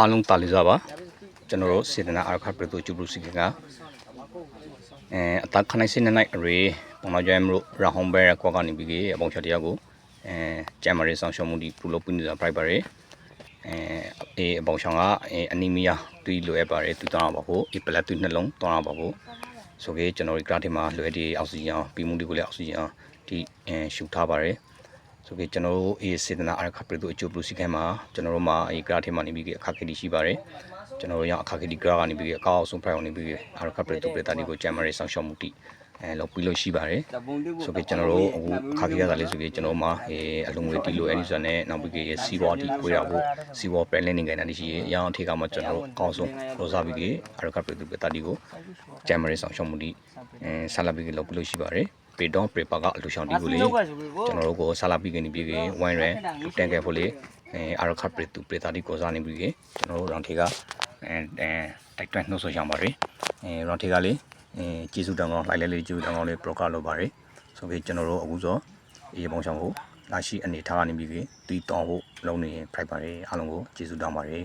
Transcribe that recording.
အားလုံးတာလီစားပါကျွန်တော်တို့စေတနာအာခပရတူကျူဘလူစီကအဲအတခနိုင်စနေနိုင်ရေပုံတော်ကြမ်းမလို့ရာဟွန်ဘဲကွာကနေပြီးကြီးအပေါင်းချက်တရားကိုအဲကျမ်မရီဆောင်ရှောင်းမှုဒီပူလို့ပြနေတာ private ရေအဲအေးအပေါင်းဆောင်ကအနီမီယာတူလိုအပ်ပါတယ်တူတောင်းပါဖို့အပလက်တူနှလုံးတောင်းပါဖို့ဆိုကေကျွန်တော်ဒီ graph ထဲမှာလွယ်ဒီအောက်ဆီဂျင်ပြီးမှုဒီကိုလည်းအောက်ဆီဂျင်ဒီအဲရှူထားပါတယ် ဆိုကေကျွန်တော်တို့အေးစေတနာအရခပရတူအကျိုးပလူစီခိုင်းမှာကျွန်တော်တို့မှာအေးဂရာထဲမှာနေပြီးအခက်အခဲတွေရှိပါတယ်ကျွန်တော်တို့ရအခက်အခဲတွေဂရာကနေပြီးအကောက်ဆုံးဖိုင်အောင်နေပြီးအရခပရတူပရတာဒီကိုဂျမ်မရီဆောင်ရှောက်မှုတိအဲလောက်ပြီးလို့ရှိပါတယ်ဆိုကေကျွန်တော်တို့အခုခါကြီးရတာလေးဆိုကေကျွန်တော်မှာအေးအလုံးငွေတီလိုအဲ့ဒီဆိုနဲ့နောက်ပြီးကေစီဝါတီကိုရဖို့စီဝါပလန်နေကြတာရှိရရအောင်ထေကမှာကျွန်တော်တို့အကောက်ဆုံးရောစားပြီးကေအရခပရတူပရတာဒီကိုဂျမ်မရီဆောင်ရှောက်မှုတိအဲဆက်လက်ပြီးလောက်ပြီးလို့ရှိပါတယ် ပေတော့ပရပါကအလူရှောင်းဒီကိုလေကျွန်တော်တို့ကိုဆာလာပြီးကနေပြီးရင်ဝိုင်းရဲတန်ကဲဖို့လေအဲအာရခပရတူပရတာဒီကိုစားနေပြီးရင်ကျွန်တော်တို့ရောင်ထေကအဲအဲတိုက်တွန်းနှုတ်ဆိုရပါတယ်အဲရောင်ထေကလေအဲကျေးဇူးတောင်းကောင်းလိုက်လဲလေးကျေးဇူးတောင်းကောင်းလေးပရိုကလုပ်ပါတယ်ဆိုပြီးကျွန်တော်တို့အခုဆိုအေးပုံဆောင်ကိုလာရှိအနေထားကနေပြီးရင်တီးတောင်းဖို့လုပ်နေဖိုက်ပါတယ်အားလုံးကိုကျေးဇူးတောင်းပါတယ်